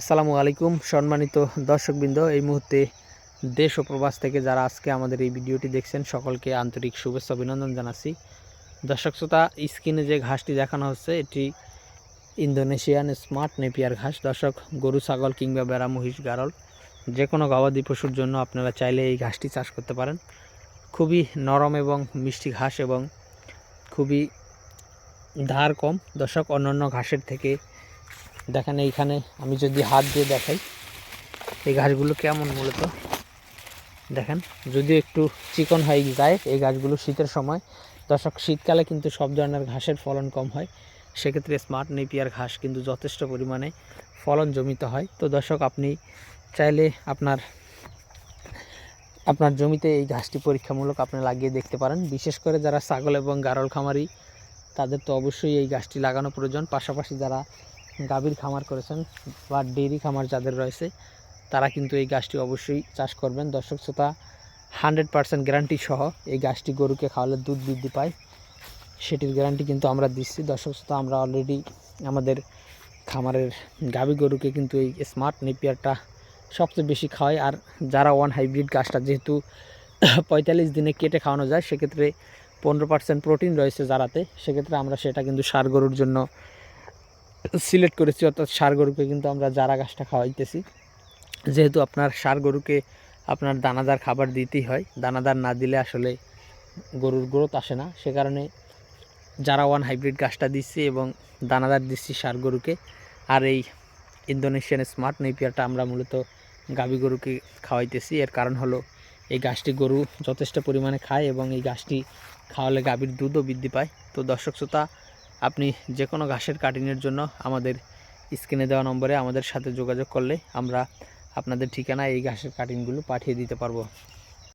আসসালামু আলাইকুম, সম্মানিত দর্শকবৃন্দ। এই মুহূর্তে দেশ ও প্রবাস থেকে যারা আজকে আমাদের এই ভিডিওটি দেখছেন, সকলকে আন্তরিক শুভেচ্ছা, অভিনন্দন জানাচ্ছি। দর্শক শ্রোতা, স্ক্রিনে যে ঘাসটি দেখানো হচ্ছে, এটি ইন্দোনেশিয়ান স্মার্ট নেপিয়ার ঘাস। দর্শক, গরু, ছাগল কিংবা বেড়া মহিষ, গারল যে কোনো গবাদি পশুর জন্য আপনারা চাইলে এই ঘাসটি চাষ করতে পারেন। খুবই নরম এবং মিষ্টি ঘাস এবং খুবই ধার কম। দর্শক, অন্যান্য ঘাসের থেকে দেখেন এইখানে আমি যদি হাত দিয়ে দেখাই, এই গাছগুলো কেমন মূলত? দেখেন, যদি একটু চিকন হয়ে যায়, এই গাছগুলো শীতের সময়। দর্শক, শীতকালে কিন্তু সব ধরনের ঘাসের ফলন কম হয়। সেক্ষেত্রে স্মার্ট নেপিয়ার ঘাস কিন্তু যথেষ্ট পরিমাণে ফলন জমিতে হয়। তো দর্শক, আপনি চাইলে আপনার আপনার জমিতে এই ঘাসটি পরীক্ষামূলক আপনি লাগিয়ে দেখতে পারেন। বিশেষ করে যারা ছাগল এবং গারল খামারি, তাদের তো অবশ্যই এই গাছটি লাগানো প্রয়োজন। পাশাপাশি যারা গাভীর খামার করেছেন বা ডেইরি খামার যাদের রয়েছে, তারা কিন্তু এই গাছটি অবশ্যই চাষ করবেন। দর্শক শ্রোতা, হান্ড্রেড পার্সেন্ট গ্যারান্টি সহ এই গাছটি গরুকে খাওয়ালে দুধ বৃদ্ধি পায়। সেটির গ্যারান্টি কিন্তু আমরা দিচ্ছি। দর্শক শ্রোতা, আমরা অলরেডি আমাদের খামারের গাভী গরুকে কিন্তু এই স্মার্ট নেপিয়ারটা সবচেয়ে বেশি খাওয়াই। আর যারা ওয়ান হাইব্রিড গাছটা যেহেতু পঁয়তাল্লিশ দিনে কেটে খাওয়ানো যায়, সেক্ষেত্রে পনেরো পার্সেন্ট প্রোটিন রয়েছে যারাতে। সেক্ষেত্রে আমরা সেটা কিন্তু সার গরুর জন্য সিলেক্ট করেছি, অর্থাৎ সার গরুকে কিন্তু আমরা জারা গাছটা খাওয়াইতেছি। যেহেতু আপনার সার গরুকে আপনার দানাদার খাবার দিতেই হয়, দানাদার না দিলে আসলে গরুর গ্রোথ আসে না। সে কারণে যারা ওয়ান হাইব্রিড গাছটা দিচ্ছি এবং দানাদার দিচ্ছি সার গরুকে, আর এই ইন্দোনেশিয়ান স্মার্ট নেপিয়ারটা আমরা মূলত গাভী গরুকে খাওয়াইতেছি। এর কারণ হলো, এই গাছটি গরু যথেষ্ট পরিমাণে খায় এবং এই গাছটি খাওয়ালে গাভীর দুধও বৃদ্ধি পায়। তো দর্শক শ্রোতা আপনি যে কোনো ঘাসের কাটিংয়ের জন্য আমাদের স্ক্রিনে দেওয়া নম্বরে আমাদের সাথে যোগাযোগ করলে আমরা আপনাদের ঠিকানা এই ঘাসের কাটিংগুলো পাঠিয়ে দিতে পারব।